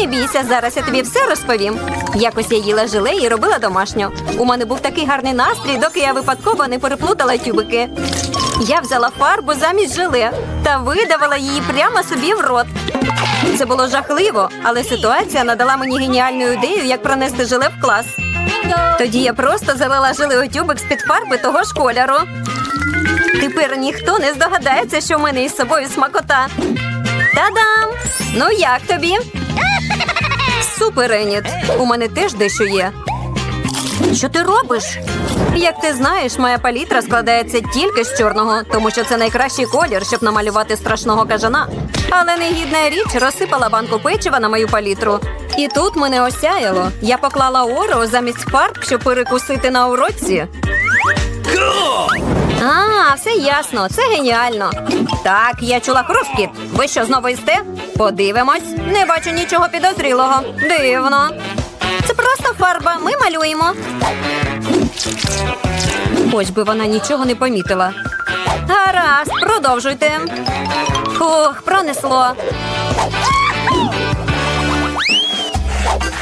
Не бійся, зараз я тобі все розповім. Якось я їла желе і робила домашню. У мене був такий гарний настрій, доки я випадково не переплутала тюбики. Я взяла фарбу замість желе та видавала її прямо собі в рот. Це було жахливо, але ситуація надала мені геніальну ідею, як пронести желе в клас. Тоді я просто залила желе тюбик з-під фарби того ж кольору. Тепер ніхто не здогадається, що в мене із собою смакота. Та-дам! Ну як тобі? Супер, Еніт. У мене теж дещо є. Що ти робиш? Як ти знаєш, моя палітра складається тільки з чорного, тому що це найкращий колір, щоб намалювати страшного кажана. Але негідна річ розсипала банку печива на мою палітру. І тут мене осяяло. Я поклала орео замість фарб, щоб перекусити на уроці. А, все ясно, це геніально. Так, я чула хрускіт. Ви що знову їсте? Подивимось. Не бачу нічого підозрілого. Дивно. Це просто фарба. Ми малюємо. Хоч би вона нічого не помітила. Гаразд, продовжуйте. Фух, пронесло.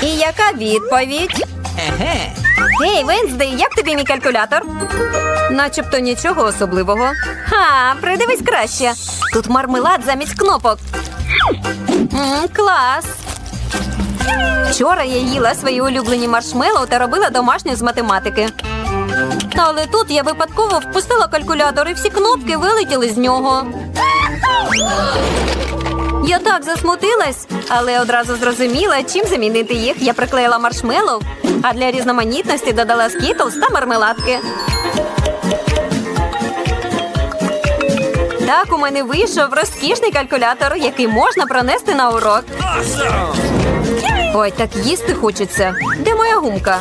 І яка відповідь? Гей, Венздей, як тобі мій калькулятор? Начебто нічого особливого. Ха, придивись краще. Тут мармелад замість кнопок. М, клас. Вчора я їла свої улюблені маршмеллоу та робила домашню з математики. Але тут я випадково впустила калькулятор і всі кнопки вилетіли з нього. Я так засмутилась, але одразу зрозуміла, чим замінити їх. Я приклеїла маршмеллоу, а для різноманітності додала скітлс та мармеладки. Так у мене вийшов розкішний калькулятор, який можна пронести на урок. Ой, так їсти хочеться. Де моя гумка?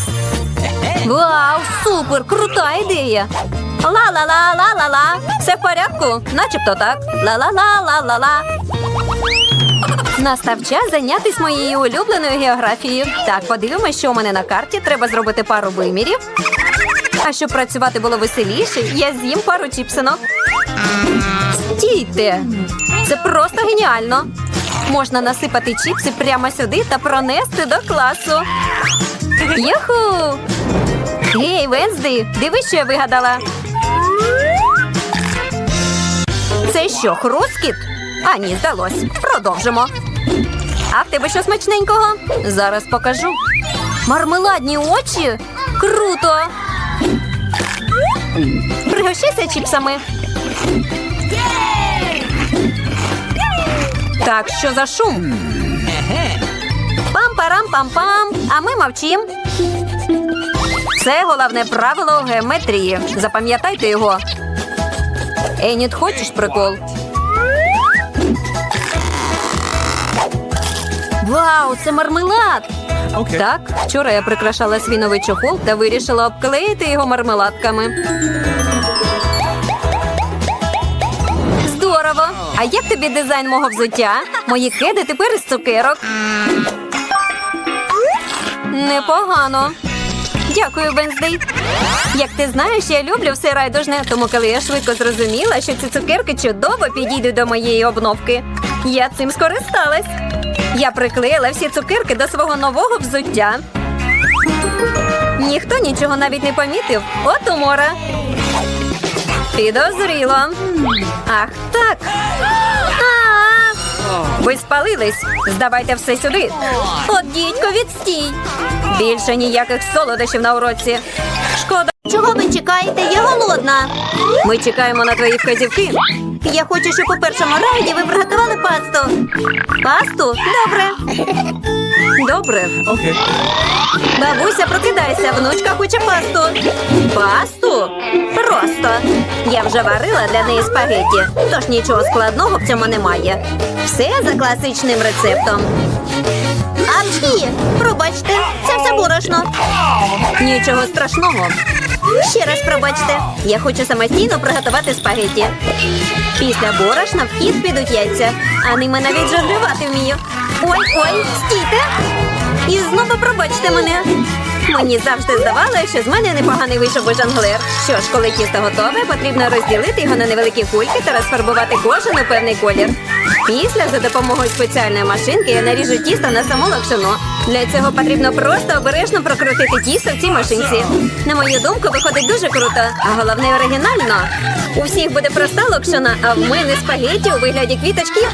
Вау, супер! Крута ідея! Ла-ла-ла-ла-ла-ла. Все в порядку? Начебто так. Ла-ла-ла-ла-ла-ла. Настав час зайнятися моєю улюбленою географією. Так, подивимось, що у мене на карті. Треба зробити пару вимірів. А щоб працювати було веселіше, я з'їм пару чіпсинок. Стійте! Це просто геніально. Можна насипати чіпси прямо сюди та пронести до класу. Юху! Гей, Венсди, дивись, що я вигадала. Це що, хрускіт? А ні, здалось. Продовжимо. А в тебе що смачненького? Зараз покажу. Мармеладні очі? Круто! Пригощайся чіпсами. Так, що за шум? Пам-парам-пам-пам. А ми мовчим. Це головне правило геометрії. Запам'ятайте його. Еніт, хочеш прикол? Вау, це мармелад! Okay. Так, вчора я прикрашала свій новий чохол та вирішила обклеїти його мармеладками. Здорово! А як тобі дизайн мого взуття? Мої кеди тепер із цукерок. Непогано. Дякую, Венздей. Як ти знаєш, я люблю все райдужне, тому коли я швидко зрозуміла, що ці цукерки чудово підійдуть до моєї обновки, я цим скористалась. Я приклеїла всі цукерки до свого нового взуття. Ніхто нічого навіть не помітив. От умора. Підозріло. Ах, так. А! Ви спалились. Здавайте все сюди. От дідько, відстій. Більше ніяких солодощів на уроці. Шкода. Чого ви чекаєте? Я голодна. Ми чекаємо на твої вказівки. Я хочу, щоб у першому раунді ви приготували пасту. Пасту? Добре. Добре. Окей. Бабуся, прокидайся, внучка хоче пасту. Пасту? Просто. Я вже варила для неї спагетті, тож нічого складного в цьому немає. Все за класичним рецептом. Апчхі! Пробачте, це все борошно. Нічого страшного. Ще раз пробачте. Я хочу самостійно приготувати спагетті. Після борошна в хід підуть яйця, а ними навіть жонглювати вмію. Ой, ой, стійте! І знову пробачте мене. Мені завжди здавалося, що з мене непоганий вийшов би жонглер. Що ж, коли тісто готове, потрібно розділити його на невеликі кульки та розфарбувати кожен у певний колір. Після за допомогою спеціальної машинки я наріжу тісто на саму локшину. Для цього потрібно просто обережно прокрутити тісто в цій машинці. На мою думку, виходить дуже круто, а головне оригінально. У всіх буде проста локшина, а в мене спагетті у вигляді квіточки.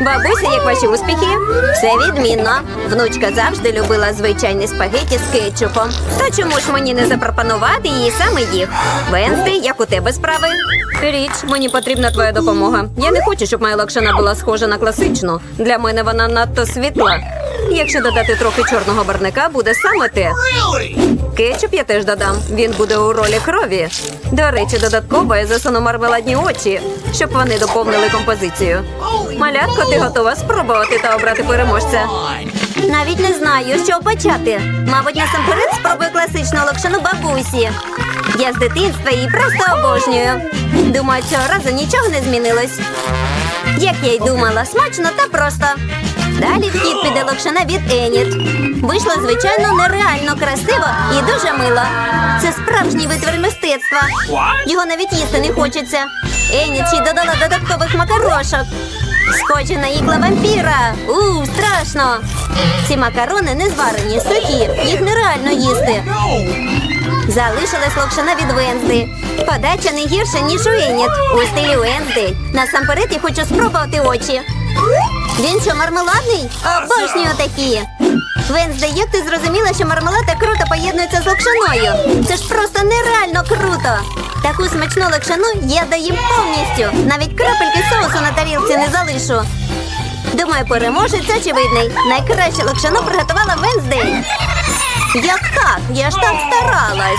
Бабуся, як ваші успіхи? Все відмінно. Внучка завжди любила звичайні спагетті з кетчупом. То чому ж мені не запропонувати їй саме їх? Венсти, як у тебе справи? Річ, мені потрібна твоя допомога. Я не хочу, щоб моя локшина була схожа на класичну. Для мене вона надто світла. Якщо додати трохи чорного барника, буде саме те. Кетчуп я теж додам. Він буде у ролі крові. До речі, додатково я засуну мармеладні очі, щоб вони доповнили композицію. Малятко, ти готова спробувати та обрати переможця? Навіть не знаю, чого почати. Мабуть, насамперед спробую класичну локшину бабусі. Я з дитинства її просто обожнюю. Думаю, цього разу нічого не змінилось. Як я й думала, смачно та просто. Далі в хід піде локшина від Еніт. Вийшло, звичайно, нереально красиво і дуже мило. Це справжній витвір мистецтва. Його навіть їсти не хочеться. Еніт ще й додала додаткових макарошок. Схожі на ікла вампіра. У, страшно. Ці макарони не зварені, сухі. Їх нереально їсти. Залишилась локшина від Вензди. Подача не гірша, ніж у Еніт. У стилі Вензди. Насамперед я хочу спробувати очі. Він що, мармеладний? Обожнюю такі. Вензде, як ти зрозуміла, що мармелад так круто поєднується з локшиною? Це ж просто нереально круто. Таку смачну локшину я доїм повністю. Навіть крапельки соусу на тарілці не залишу. Думаю, переможець очевидний. Найкраще локшину приготувала Венздей. Як так? Я ж так старалась.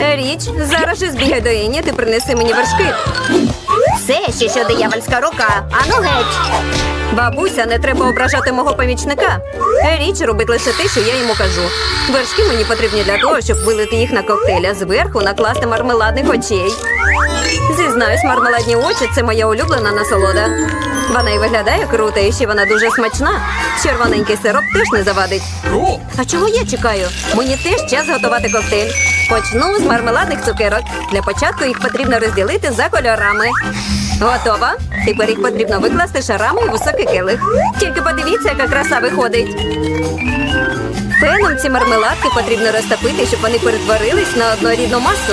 Річ, зараз же збігай до Ені, ти принеси мені вершки. Все ще що диявольська рука. Ану геть. Бабуся, не треба ображати мого помічника. Річ робить лише те, що я йому кажу. Вершки мені потрібні для того, щоб вилити їх на коктейль, а зверху накласти мармеладних очей. Зізнаюсь, мармеладні очі це моя улюблена насолода. Вона і виглядає круто, і ще вона дуже смачна. Червоненький сироп теж не завадить. А чого я чекаю? Мені теж час готувати коктейль. Почну з мармеладних цукерок. Для початку їх потрібно розділити за кольорами. Готова? Тепер їх потрібно викласти шарами у високий келих. Тільки подивіться, яка краса виходить. Феном ці мармеладки потрібно розтопити, щоб вони перетворились на однорідну масу.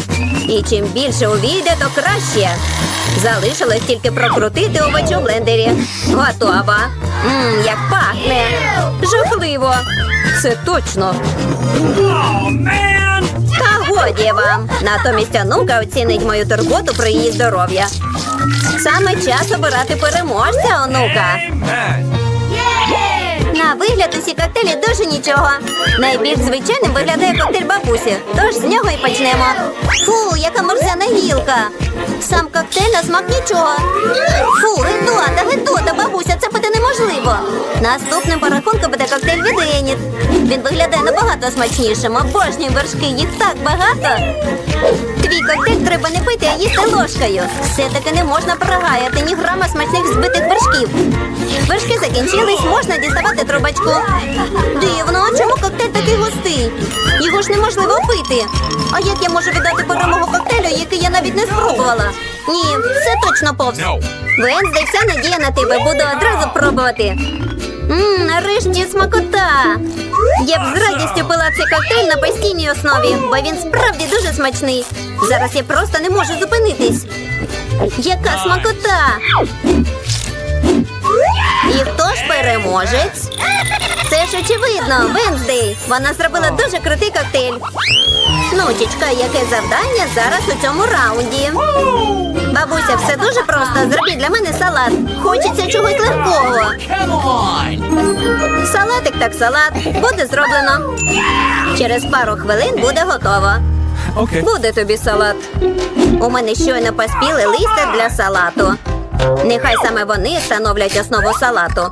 І чим більше увійде, то краще. Залишилось тільки прокрутити овочі у блендері. Готова. Мм, як пахне. Жахливо. Це точно. Та годі вам. Натомість онука оцінить мою турботу про її здоров'я. Саме час обирати переможця, онука. На вигляд усі коктейлі дуже нічого. Найбільш звичайним виглядає коктейль бабусі, тож з нього і почнемо. Фу, яка мерзяна гілка. Сам коктейль на смак нічого. Фу, гидота, гидота, бабуся, це буде неможливо. Наступним по рахунку буде коктейль від Еніт. Він виглядає набагато смачнішим. Обожнюю вершки, їх так багато. Твій коктейль треба не пити, а їсти ложкою. Все-таки не можна прогаяти ні грама смачних збитих вершків. Вершки закінчились, можна діставати трубочку. Дивно, а чому коктейль такий густий? Його ж неможливо пити. А як я можу віддати перемогу коктейлю, який я навіть не спробувала? Ні, все точно повз. Венздей, вся надія на тебе. Буду одразу пробувати. Мм, нарешті смакота. Я б з радістю пила цей коктейль на постійній основі, бо він справді дуже смачний. Зараз я просто не можу зупинитись. Яка смакота! І хто ж переможець? Це ж очевидно, Венздей. Вона зробила дуже крутий коктейль. Внучечка, яке завдання зараз у цьому раунді? Бабуся, все дуже просто. Зробіть для мене салат. Хочеться чогось легкого. Салатик так салат. Буде зроблено. Через пару хвилин буде готово. Буде тобі салат. У мене щойно поспіли листя для салату. Нехай саме вони становлять основу салату.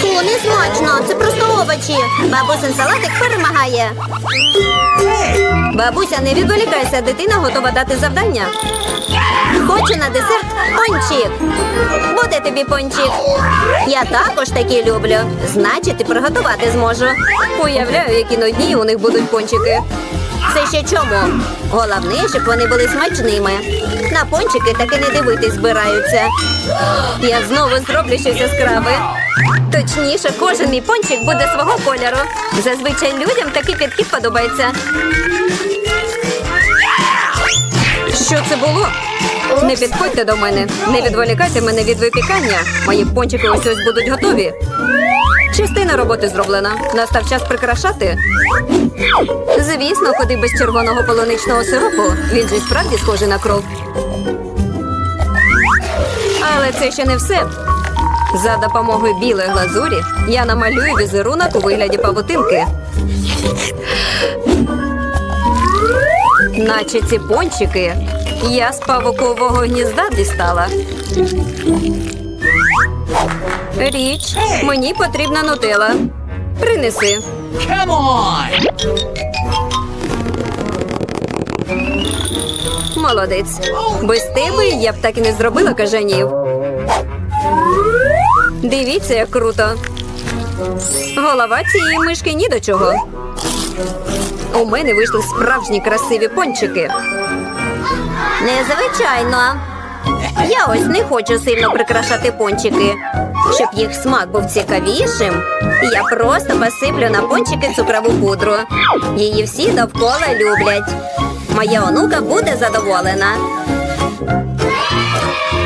Фу, не смачно, це просто овочі. Бабусин салатик перемагає. Бабуся, не відволікайся, дитина готова дати завдання. Хочу на десерт пончик. Буде тобі пончик. Я також такі люблю. Значить, приготувати зможу. Уявляю, які нудні у них будуть пончики. Це ще чому? Головне, щоб вони були смачними. На пончики таки не дивитись збираються. Я знову зроблю щось яскраве. Точніше, кожен мій пончик буде свого кольору. Зазвичай людям такий підхід подобається. Що це було? Не підходьте до мене, не відволікайте мене від випікання. Мої пончики ось ось будуть готові. Частина роботи зроблена. Настав час прикрашати. Звісно, куди без червоного полуничного сиропу. Він же справді схожий на кров. Але це ще не все. За допомогою білої глазурі я намалюю візерунок у вигляді павутинки. Наче ці пончики я з павукового гнізда дістала. Річ, мені потрібна нутела. Принеси. Молодець. Без тебе я б так і не зробила кажанів. Дивіться, як круто. Голова цієї мишки ні до чого. У мене вийшли справжні красиві пончики. Незвичайно. Я ось не хочу сильно прикрашати пончики. Щоб їх смак був цікавішим, я просто посиплю на пончики цукрову пудру. Її всі довкола люблять. Моя онука буде задоволена.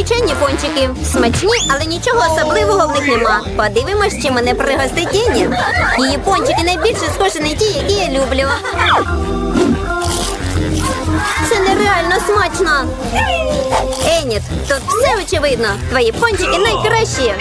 Звичайні пончики. Смачні, але нічого особливого в них нема. Подивимось, чи мене пригостить Ені. Її пончики найбільше схожі на ті, які я люблю. Це нереально смачно. Еніт, тут все очевидно. Твої пончики найкращі.